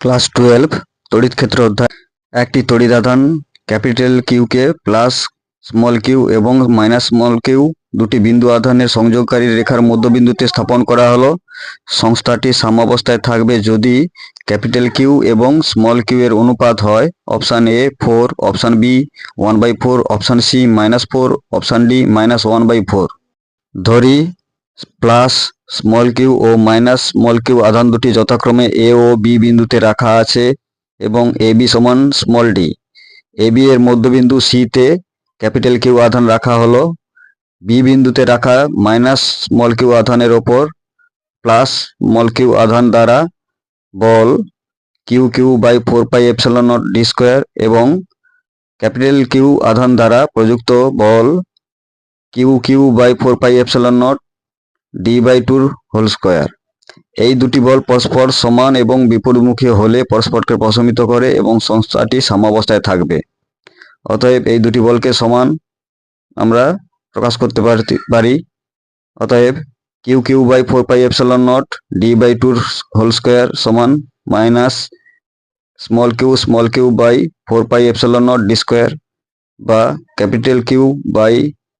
Class twelve, তড়িৎ ক্ষেত্র অধ্যায়। একটি তড়িৎ আধান ক্যাপিটাল কিউকে প্লাস স্মল কিউ এবং মাইনাস স্মল কিউ দুটি বিন্দু আধানের সংযোগকারী রেখার মধ্যবিন্দুতে স্থাপন করা হলো। সংস্থাটি সাম্যাবস্থায় থাকবে যদি ক্যাপিটাল কিউ এবং স্মল কিউ এর অনুপাত হয়, option A four, option B one by four, option C minus four, option D minus one by four. ধরি প্লাস স্মল কিউ ও মাইনাস স্মল কিউ আধান দুটি যথাক্রমে এ ও বি বিন্দুতে রাখা আছে এবং এ বি সমান স্মল ডি। এ বি এর মধ্যবিন্দু সি তে ক্যাপিটাল কিউ আধান রাখা হলো। বি বিন্দুতে রাখা মাইনাস স্মল কিউ আধানের ওপর প্লাস স্মল কিউ আধান দ্বারা বল Q Q by four pi epsilon naught D square এবং ক্যাপিটাল কিউ আধান দ্বারা প্রযুক্ত বল Q Q by four pi epsilon naught D by two whole square এই দুটি বল পরস্পর সমান এবং বিপরীতমুখী হলে পরস্পরকে প্রশমিত করে এবং সংস্থাটি সাম্যাবস্থায় থাকবে। অতএব এই দুটি বলকে সমান আমরা প্রকাশ করতে পারি। অতএব Q Q by four pi epsilon naught D by two whole square সমান minus small Q small Q by four pi epsilon naught D square বা capital Q by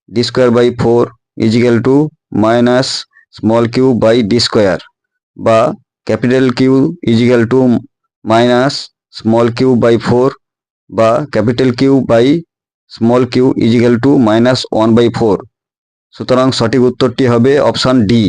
D square by four equal to minus small Q by D square বা capital Q equal to minus small Q by four বা capital Q by small Q equal to minus one by four. সুতরাং সঠিক উত্তরটি হবে option D.